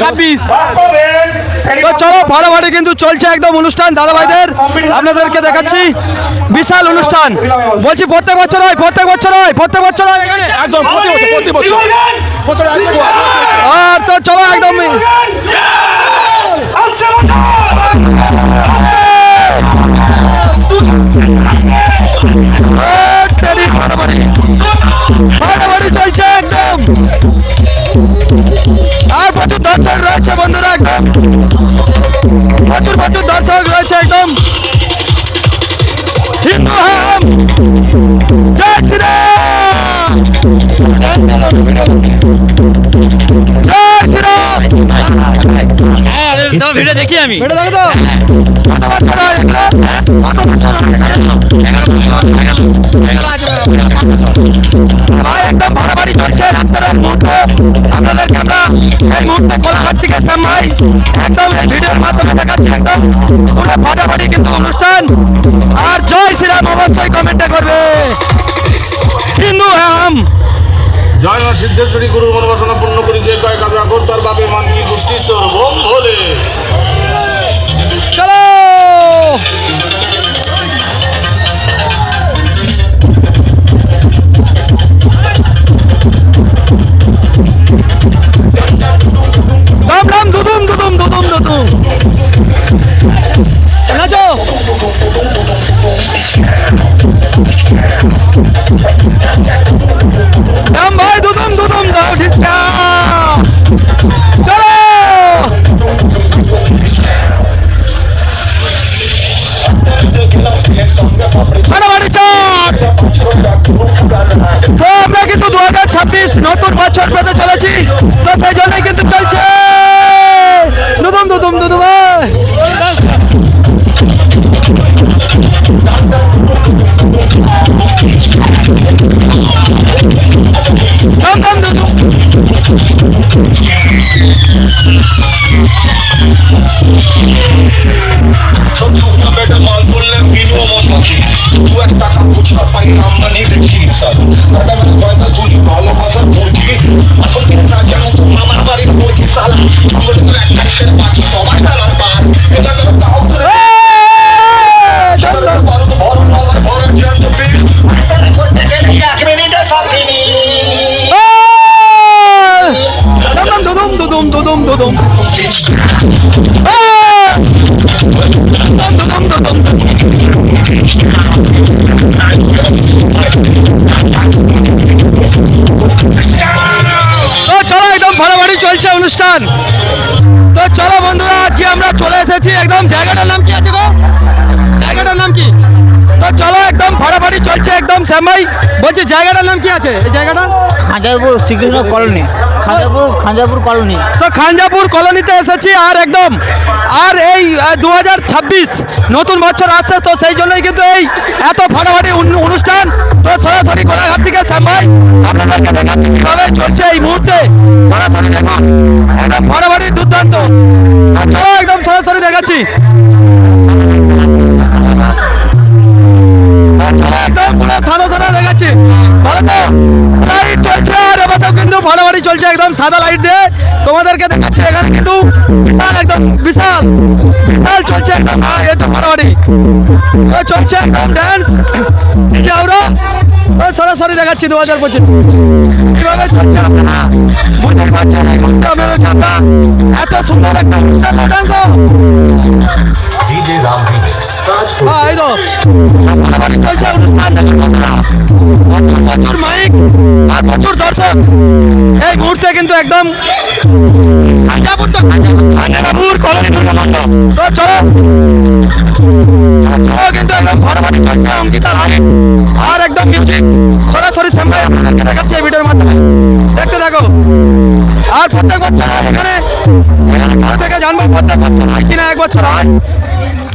ছাব্বিশ। তো চলো ভালোভাবে কিন্তু চলছে একদম অনুষ্ঠান দাদা ভাইদের আপনাদেরকে দেখাচ্ছি বিশাল অনুষ্ঠান। বলছি প্রত্যেক বছর হয় প্রত্যেক বছর হয় প্রত্যেক বছর হয়। এখানে একদম প্রতি বছর আর তো চলো একদম। মারামারি দর্শক রয়েছে বন্ধুরা একদম। প্রচুর প্রচুর দর্শক রয়েছে একদম। হিন্দু হাম। জয় শ্রীরাম জয় শ্রীরাম ভিডিও দেখি আমি। এটা দেখো তো। হয় হয় একদম রাত্রের মুহূর্ত আপনাদেরকে আমরা এই মুহূর্তে কোলাঘাট থেকে সামাই একদম এই ভিডিওর মাধ্যমে দেখাচ্ছি একদম। পুরো ফাটাফাটি কিন্তু অনুষ্ঠান। আর জয় শ্রীরাম অবশ্যই কমেন্টে করবে। হিন্দু হাম। জয় মা সিদ্ধেশ্বরী গুরুর মনোবাসনা পূর্ণ করি। যে কয় কাজ আগর তার বাপে মান কি গোষ্ঠী সর্বম ভোলে। রাম রাম দুদুম দুদুম দুদুম দুদুম নাচো রাম ছাব্বিশ নতুন বছর পেতে চলেছি। তো সেই জন্যই কিন্তু চলছে। দুদুম দুদুম দুদুম। দম দম বেটা এক টাকা খুচরা পাই আমদানি দেখি স্যার। দাদা মানে কয়টা তুলি ভালোবাসার মুরগি। ভালোভাবে চলছে অনুষ্ঠান। তো চলো বন্ধুরা আজকে আমরা চলে এসেছি একদম জায়গাটার নাম কি আছে গো? জায়গাটার নাম কি? তো চলো একদম ফাটাফাটি চলছে একদম শ্যামাই। বলছি জায়গাটার নাম কি আছে? এই জায়গাটা? খাজাপুর শ্রীকৃষ্ণ কলোনি। খাজাপুর খাজাপুর কলোনি। তো খানজাপুর কলোনিতে এসেছি আর একদম আর এই দু হাজার ছাব্বিশ নতুন বছর আসছে তো সেই জন্যই কিন্তু এই এত ফাটাফাটি অনুষ্ঠান। তো সরাসরি কোলাঘাট থেকে শ্যামাই আপনাদেরকে দেখাচ্ছি কীভাবে চলছে এই মুহূর্তে। সরাসরি দেখো। একদম ফাটাফাটি দুর্দান্ত। চলো একদম সরাসরি দেখাচ্ছি। সাদা সাদা দেখাচ্ছি। ভালো তো। লাইট চলছে, আর এবছর কিন্তু ফাটাফাটি চলছে, একদম সাদা লাইট দিয়ে। তোমাদেরকে দেখাচ্ছি এখানে কিন্তু বিশাল একদম বিশাল বিশাল চলছে একদম হ্যাঁ এই তো মারামারি। চলছে একদম ড্যান্স আমরা সরাসরি দেখাচ্ছি দু হাজার পঁচিশ। কীভাবে চলছে আপনারা? বুঝতে পারছেন এত সুন্দর একটা ডিজে রাম রিমিক্স এই তো ফাটাফাটি চলছে অনুষ্ঠান দেখুন বন্ধুরা প্রচুর প্রচুর মাইক আর প্রচুর দর্শক। এই মুহূর্তে কিন্তু একদম খাজাপুর তো খাজাপুর কলোনি দুর্গা তো চলো। চলো কিন্তু একদম ফাটাফাটি চলছে অঙ্কিতা লাইট আর একদম মিউজিক সরাসরি সামনে আপনাদেরকে দেখাচ্ছি এই ভিডিওর মাধ্যমে। দেখতে দেখো আর প্রত্যেক বছর এখানে এখানে থেকে জানব প্রত্যেক বছর হয় কিনা এক বছর হয়?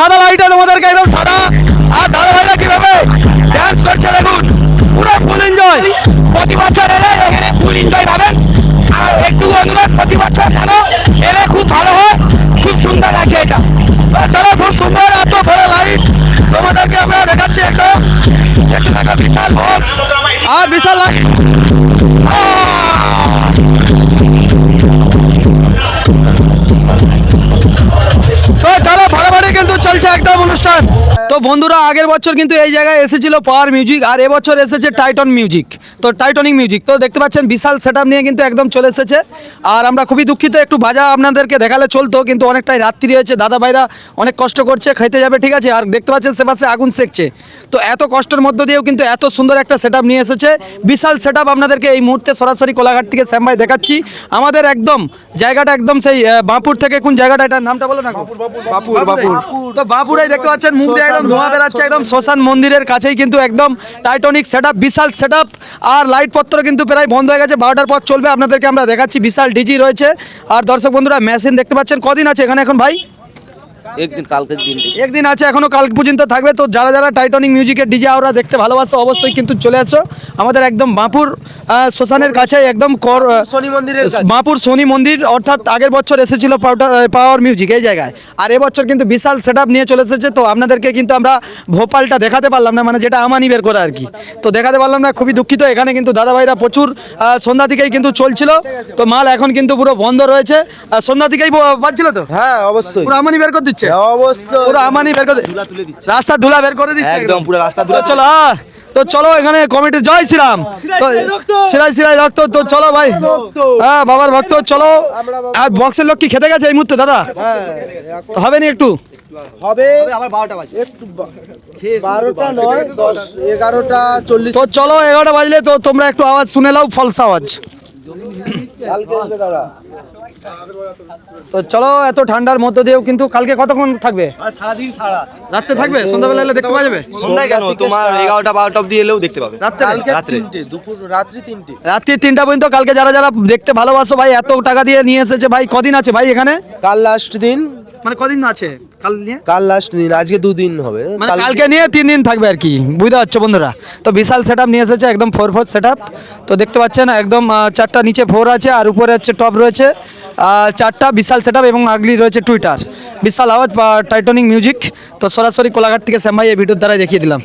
সাদা লাইটে তোমাদেরকে একদম সাদা। আর দাদা ভাইরা কীভাবে ড্যান্স করছে দেখুন। পুরো ফুল এনজয় প্রতি বছর এলে এখানে ফুল এনজয় পাবেন। আর একটু অনুরোধ প্রতি বছর কেন এলে খুব ভালো হয়। খুব সুন্দর আছে এটা। চলো, খুব সুন্দর এত বড় লাইট তোমাদেরকে আমরা দেখাচ্ছি একদম একটু দেখো বিশাল বক্স আর বিশাল লাইট একদম অনুষ্ঠান তো বন্ধুরা আগের বছর কিন্তু এই জায়গায় এসেছিল পাওয়ার মিউজিক আর এবছর এসেছে টাইটন মিউজিক তো টাইটনিং মিউজিক তো দেখতে পাচ্ছেন বিশাল সেট নিয়ে কিন্তু একদম চলে এসেছে। আর আমরা খুবই দুঃখিত একটু ভাজা আপনাদেরকে দেখালে চলতো কিন্তু অনেকটাই রাত্রি হয়েছে দাদা ভাইরা অনেক কষ্ট করছে খাইতে যাবে ঠিক আছে? আর দেখতে পাচ্ছেন সে পাশে আগুন সেকছে। তো এত কষ্টের মধ্য দিয়েও কিন্তু এত সুন্দর একটা সেট নিয়ে এসেছে। বিশাল সেট আপনাদেরকে এই মুহূর্তে সরাসরি কোলাঘাট থেকে শ্যাম ভাই দেখাচ্ছি। আমাদের একদম জায়গাটা একদম সেই বাঁপুর থেকে কোন জায়গাটা এটার নামটা বলো না বাপুর বাপুর তো বাপুরাই দেখতে পাচ্ছেন মুখ দিয়ে একদম ধোঁয়া বেরাচ্ছে একদম শ্মশান মন্দিরের কাছেই কিন্তু একদম টাইটনিক সেট বিশাল সেট আর লাইটপত্র কিন্তু প্রায় বন্ধ হয়ে গেছে, বারোটার পর চলবে। আপনাদেরকে আমরা দেখাচ্ছি, বিশাল ডিজি রয়েছে। আর দর্শক বন্ধুরা মেশিন দেখতে পাচ্ছেন, কদিন আছে এখানে এখন ভাই? একদিন কালকের দিন একদিন আছে এখনও কাল পর্যন্ত থাকবে। তো যারা যারা টাইটনিক মিউজিকের ডিজে ওরা দেখতে ভালোবাসো অবশ্যই কিন্তু চলে আসো। আমাদের একদম বাঁপুর শ্মশানের কাছে একদম কর শনি মন্দিরের বাঁপুর শনি মন্দির অর্থাৎ আগের বছর এসেছিল পাওয়ার মিউজিক এই জায়গায়। আর এবছর কিন্তু বিশাল সেট নিয়ে চলে এসেছে। তো আপনাদেরকে কিন্তু আমরা ভোপালটা দেখাতে পারলাম না মানে যেটা আমানি বের করা আর কি। তো দেখাতে পারলাম না খুবই দুঃখিত। এখানে কিন্তু দাদাভাইরা প্রচুর সন্ধ্যা থেকেই কিন্তু চলছিল। তো মাল এখন কিন্তু পুরো বন্ধ রয়েছে। আর সন্ধ্যা থেকেই পাচ্ছিল তো? হ্যাঁ অবশ্যই। পুরো আমানি বের করে দিচ্ছে? অবশ্যই পুরো আমানি বের করে রাস্তা ধুলা বের করে দিচ্ছে একদম পুরো রাস্তা তো চলো তো চলো এখানে কমিটির জয় শ্রীরাম। তো সিরাই সিরাই রক্ত তো চলো ভাই। হ্যাঁ বাবার ভক্ত চলো। আর বক্সের লোক কি খেতে গেছে এই মুহূর্তে দাদা? হবে না একটু? হবে। বারোটা নয় দশ এগারোটা চল্লিশ। তো চলো এগারোটা বাজলে তো তোমরা একটু আওয়াজ শুনে নাও ফলস আওয়াজ। কালকে দাদা। তো চলো এত ঠান্ডার মধ্যে দিয়েও কিন্তু কালকে কতক্ষণ থাকবে? সারাদিন সারা রাত্রে থাকবে? সন্ধ্যাবেলা এলে দেখতে পাওয়া যাবে? সন্ধ্যায় কেন তোমার এগারোটা বারোটা অব্দি এলেও দেখতে পাবে। রাত্রে? কালকে তিনটে দুপুর রাত্রি তিনটে। রাত্রি তিনটা পর্যন্ত কালকে যারা যারা দেখতে ভালোবাসো ভাই এত টাকা দিয়ে নিয়ে এসেছে ভাই কদিন আছে ভাই এখানে? কাল লাস্ট দিন মানে কদিন আছে? কাল নিয়ে? কাল লাস্ট দিন আজকে দুদিন হবে। মানে কালকে নিয়ে তিন দিন থাকবে আর কি বুঝতে পারছ বন্ধুরা? তো বিশাল সেট নিয়ে এসেছে একদম ফোর ফোর সেট তো দেখতে পাচ্ছেন একদম চারটা নিচে ফোর আছে আর উপরে হচ্ছে টপ রয়েছে। চারটা বিশাল সেট এবং আগলি রয়েছে টুইটার বিশাল আওয়াজ বা টাইটনিক মিউজিক তো সরাসরি কোলাঘাট থেকে শ্যাম ভাই এই ভিডিওর দ্বারাই দেখিয়ে দিলাম।